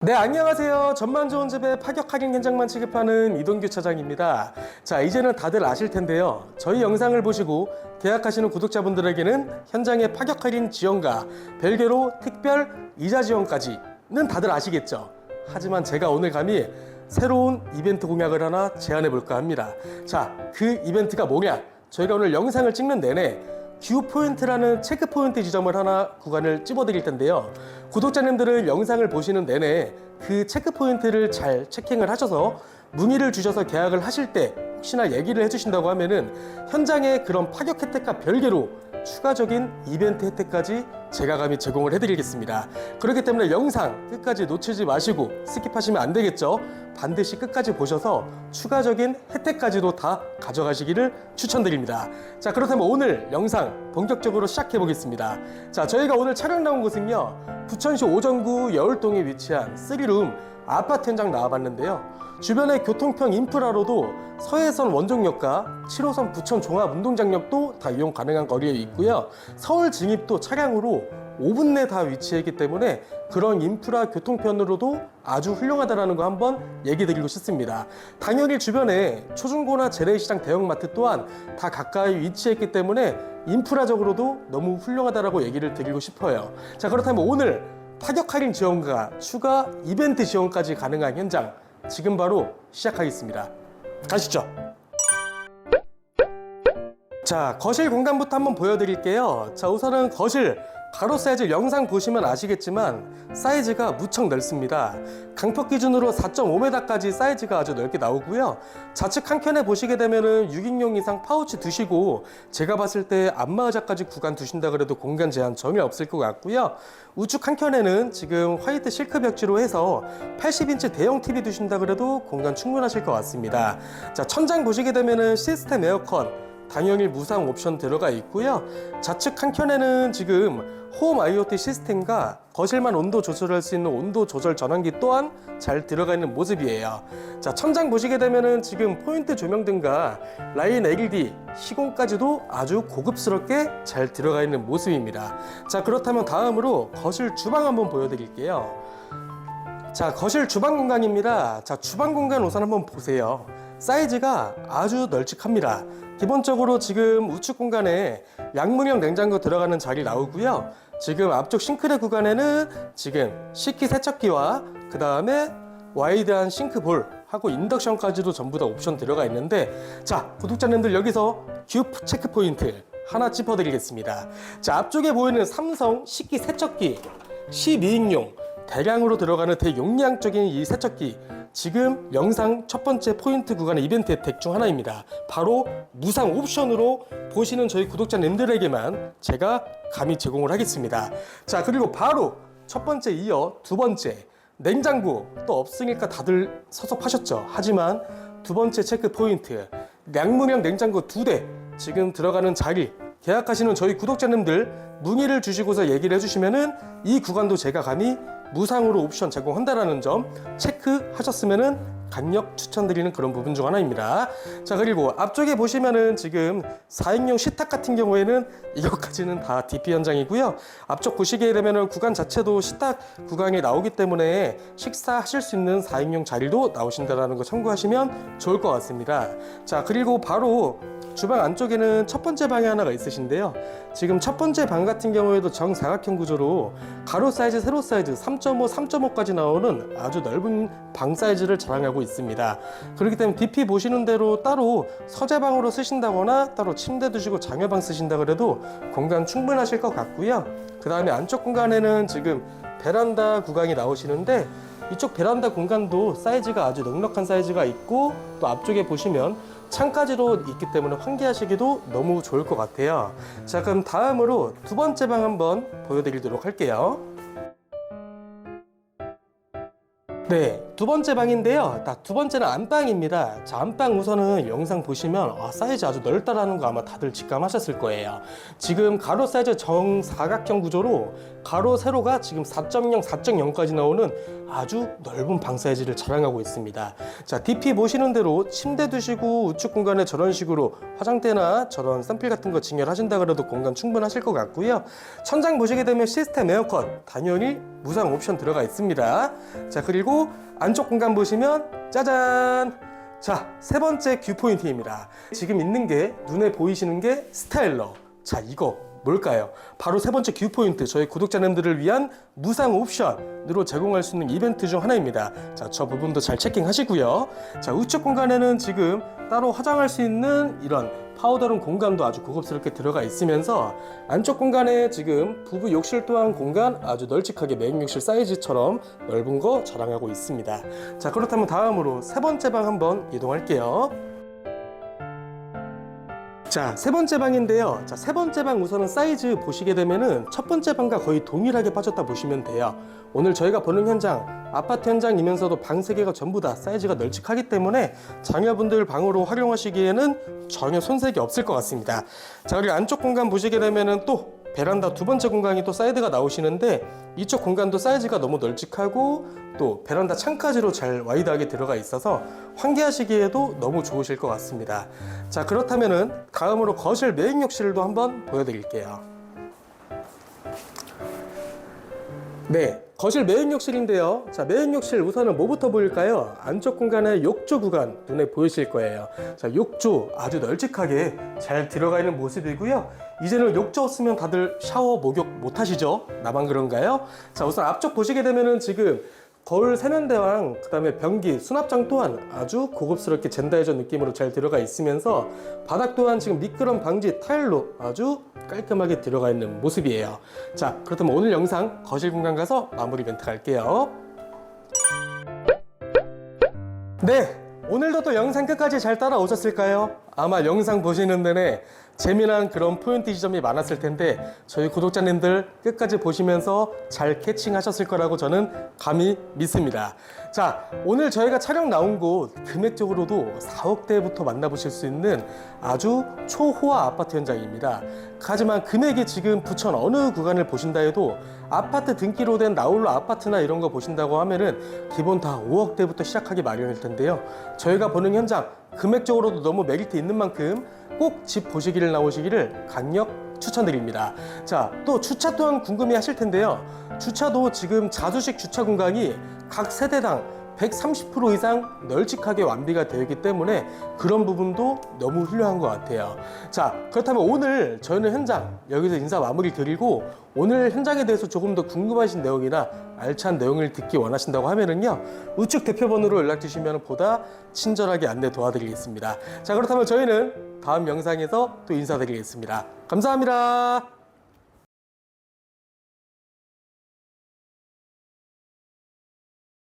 네, 안녕하세요. 전만 좋은 집에 파격 할인 현장만 취급하는 이동규 차장입니다. 자, 이제는 다들 아실 텐데요. 저희 영상을 보시고 계약하시는 구독자분들에게는 현장의 파격 할인 지원과 별개로 특별 이자 지원까지는 다들 아시겠죠? 하지만 제가 오늘 감히 새로운 이벤트 공약을 하나 제안해 볼까 합니다. 자, 그 이벤트가 뭐냐? 저희가 오늘 영상을 찍는 내내 뷰 포인트라는 체크 포인트 지점을 하나 구간을 찝어드릴 텐데요. 구독자님들은 영상을 보시는 내내 그 체크 포인트를 잘 체킹을 하셔서 문의를 주셔서 계약을 하실 때 혹시나 얘기를 해주신다고 하면은 현장에 그런 파격 혜택과 별개로 추가적인 이벤트 혜택까지 제가 감히 제공을 해드리겠습니다. 그렇기 때문에 영상 끝까지 놓치지 마시고 스킵하시면 안 되겠죠. 반드시 끝까지 보셔서 추가적인 혜택까지도 다 가져가시기를 추천드립니다. 자, 그렇다면 오늘 영상 본격적으로 시작해 보겠습니다. 자, 저희가 오늘 촬영 나온 곳은요. 부천시 오정구 여울동에 위치한 3룸 아파트 현장 나와봤는데요. 주변의 교통편 인프라로도 서해선 원종역과 7호선 부천 종합운동장역도 다 이용 가능한 거리에 있고요. 서울 진입도 차량으로 5분 내 다 위치해 있기 때문에 그런 인프라 교통편으로도 아주 훌륭하다라는 거 한번 얘기 드리고 싶습니다. 당연히 주변에 초중고나 재래시장 대형마트 또한 다 가까이 위치해 있기 때문에 인프라적으로도 너무 훌륭하다라고 얘기를 드리고 싶어요. 자, 그렇다면 오늘 파격 할인 지원과 추가 이벤트 지원까지 가능한 현장 지금 바로 시작하겠습니다. 가시죠. 자, 거실 공간부터 한번 보여드릴게요. 자, 우선은 거실 가로 사이즈 영상 보시면 아시겠지만 사이즈가 무척 넓습니다. 강폭 기준으로 4.5m까지 사이즈가 아주 넓게 나오고요. 좌측 한 켠에 보시게 되면은 6인용 이상 파우치 두시고 제가 봤을 때 안마 의자까지 구간 두신다 그래도 공간 제한 전혀 없을 것 같고요. 우측 한 켠에는 지금 화이트 실크 벽지로 해서 80인치 대형 TV 두신다 그래도 공간 충분하실 것 같습니다. 자, 천장 보시게 되면은 시스템 에어컨 당연히 무상 옵션 들어가 있고요. 좌측 한 켠에는 지금 홈 IoT 시스템과 거실만 온도 조절할 수 있는 온도 조절 전환기 또한 잘 들어가 있는 모습이에요. 자, 천장 보시게 되면은 지금 포인트 조명 등과 라인 LED 시공까지도 아주 고급스럽게 잘 들어가 있는 모습입니다. 자, 그렇다면 다음으로 거실 주방 한번 보여드릴게요. 자, 거실 주방 공간입니다. 자, 주방 공간 우선 한번 보세요. 사이즈가 아주 널찍합니다. 기본적으로 지금 우측 공간에 양문형 냉장고 들어가는 자리 나오고요. 지금 앞쪽 싱크대 구간에는 지금 식기 세척기와 그 다음에 와이드한 싱크볼 하고 인덕션까지도 전부 다 옵션 들어가 있는데 자 구독자님들 여기서 큐 체크 포인트 하나 짚어드리겠습니다. 자 앞쪽에 보이는 삼성 식기 세척기 12인용 대량으로 들어가는 대용량적인 이 세척기 지금 영상 첫 번째 포인트 구간의 이벤트 혜택 중 하나입니다. 바로 무상 옵션으로 보시는 저희 구독자님들에게만 제가 감히 제공을 하겠습니다. 자 그리고 바로 첫 번째 이어 두 번째 냉장고 또 없으니까 다들 서섭하셨죠. 하지만 두 번째 체크 포인트 양문형 냉장고 두 대 지금 들어가는 자리 계약하시는 저희 구독자님들 문의를 주시고서 얘기를 해주시면은 이 구간도 제가 감히 무상으로 옵션 제공한다라는 점 체크하셨으면은 강력 추천드리는 그런 부분 중 하나입니다. 자 그리고 앞쪽에 보시면은 지금 4인용 식탁 같은 경우에는 이것까지는 다 DP 현장이고요. 앞쪽 보시게 되면은 구간 자체도 식탁 구간이 나오기 때문에 식사하실 수 있는 4인용 자리도 나오신다라는 거 참고하시면 좋을 것 같습니다. 자 그리고 바로 주방 안쪽에는 첫 번째 방이 하나가 있으신데요. 지금 첫 번째 방 같은 경우에도 정사각형 구조로 가로 사이즈, 세로 사이즈 3.5, 3.5까지 나오는 아주 넓은 방 사이즈를 자랑하고 있습니다. 그렇기 때문에 DP 보시는 대로 따로 서재방으로 쓰신다거나 따로 침대 두시고 장여방 쓰신다 그래도 공간 충분하실 것 같고요. 그 다음에 안쪽 공간에는 지금 베란다 구간이 나오시는데 이쪽 베란다 공간도 사이즈가 아주 넉넉한 사이즈가 있고 또 앞쪽에 보시면 창까지도 있기 때문에 환기하시기도 너무 좋을 것 같아요. 자, 그럼 다음으로 두 번째 방 한번 보여드리도록 할게요. 네, 두 번째 방인데요. 자, 두 번째는 안방입니다. 자, 안방 우선은 영상 보시면 아, 사이즈 아주 넓다라는 거 아마 다들 직감하셨을 거예요. 지금 가로 사이즈 정사각형 구조로 가로 세로가 지금 4.0, 4.0까지 나오는 아주 넓은 방 사이즈를 자랑하고 있습니다. 자, DP 보시는 대로 침대 두시고 우측 공간에 저런 식으로 화장대나 저런 샘플 같은 거 진열하신다 그래도 공간 충분하실 것 같고요. 천장 보시게 되면 시스템 에어컨 당연히 무상 옵션 들어가 있습니다. 자, 그리고 안쪽 공간 보시면 짜잔! 자, 세 번째 뷰 포인트입니다. 지금 있는 게 눈에 보이시는 게 스타일러. 자, 이거 뭘까요? 바로 세 번째 뷰 포인트. 저희 구독자님들을 위한 무상 옵션으로 제공할 수 있는 이벤트 중 하나입니다. 자, 저 부분도 잘 체킹하시고요. 자, 우측 공간에는 지금 따로 화장할 수 있는 이런 파우더룸 공간도 아주 고급스럽게 들어가 있으면서 안쪽 공간에 지금 부부 욕실 또한 공간 아주 널찍하게 메인 욕실 사이즈처럼 넓은 거 자랑하고 있습니다. 자 그렇다면 다음으로 세 번째 방 한번 이동할게요. 자, 세 번째 방인데요. 자, 세 번째 방 우선은 사이즈 보시게 되면은 첫 번째 방과 거의 동일하게 빠졌다 보시면 돼요. 오늘 저희가 보는 현장, 아파트 현장이면서도 방 세 개가 전부 다 사이즈가 널찍하기 때문에 자녀분들 방으로 활용하시기에는 전혀 손색이 없을 것 같습니다. 자, 그리고 안쪽 공간 보시게 되면은 또 베란다 두 번째 공간이 또 사이드가 나오시는데 이쪽 공간도 사이즈가 너무 널찍하고 또 베란다 창까지로 잘 와이드하게 들어가 있어서 환기하시기에도 너무 좋으실 것 같습니다. 자 그렇다면은 다음으로 거실 메인 욕실도 한번 보여드릴게요. 네, 거실 메인 욕실인데요. 자, 메인 욕실 우선은 뭐부터 보일까요? 안쪽 공간에 욕조 구간 눈에 보이실 거예요. 자, 욕조 아주 널찍하게 잘 들어가 있는 모습이고요. 이제는 욕조 없으면 다들 샤워 목욕 못 하시죠? 나만 그런가요? 자, 우선 앞쪽 보시게 되면은 지금 거울 세면대랑 그 다음에 변기, 수납장 또한 아주 고급스럽게 젠다이저 느낌으로 잘 들어가 있으면서 바닥 또한 지금 미끄럼 방지 타일로 아주 깔끔하게 들어가 있는 모습이에요. 자, 그렇다면 오늘 영상 거실 공간 가서 마무리 멘트 갈게요. 네, 오늘도 또 영상 끝까지 잘 따라오셨을까요? 아마 영상 보시는 내내 재미난 그런 포인트 지점이 많았을 텐데 저희 구독자님들 끝까지 보시면서 잘 캐칭하셨을 거라고 저는 감히 믿습니다. 자, 오늘 저희가 촬영 나온 곳 금액적으로도 4억대부터 만나보실 수 있는 아주 초호화 아파트 현장입니다. 하지만 금액이 지금 부천 어느 구간을 보신다 해도 아파트 등기로 된 나홀로 아파트나 이런 거 보신다고 하면은 기본 다 5억대부터 시작하기 마련일 텐데요. 저희가 보는 현장 금액적으로도 너무 메리트 있는 만큼 꼭 집 보시기를 나오시기를 강력 추천드립니다. 자, 또 주차 또한 궁금해 하실 텐데요. 주차도 지금 자주식 주차 공간이 각 세대당 130% 이상 널찍하게 완비가 되어 있기 때문에 그런 부분도 너무 훌륭한 것 같아요. 자, 그렇다면 오늘 저희는 현장 여기서 인사 마무리 드리고 오늘 현장에 대해서 조금 더 궁금하신 내용이나 알찬 내용을 듣기 원하신다고 하면은요 우측 대표번호로 연락 주시면 보다 친절하게 안내 도와드리겠습니다. 자, 그렇다면 저희는 다음 영상에서 또 인사드리겠습니다. 감사합니다.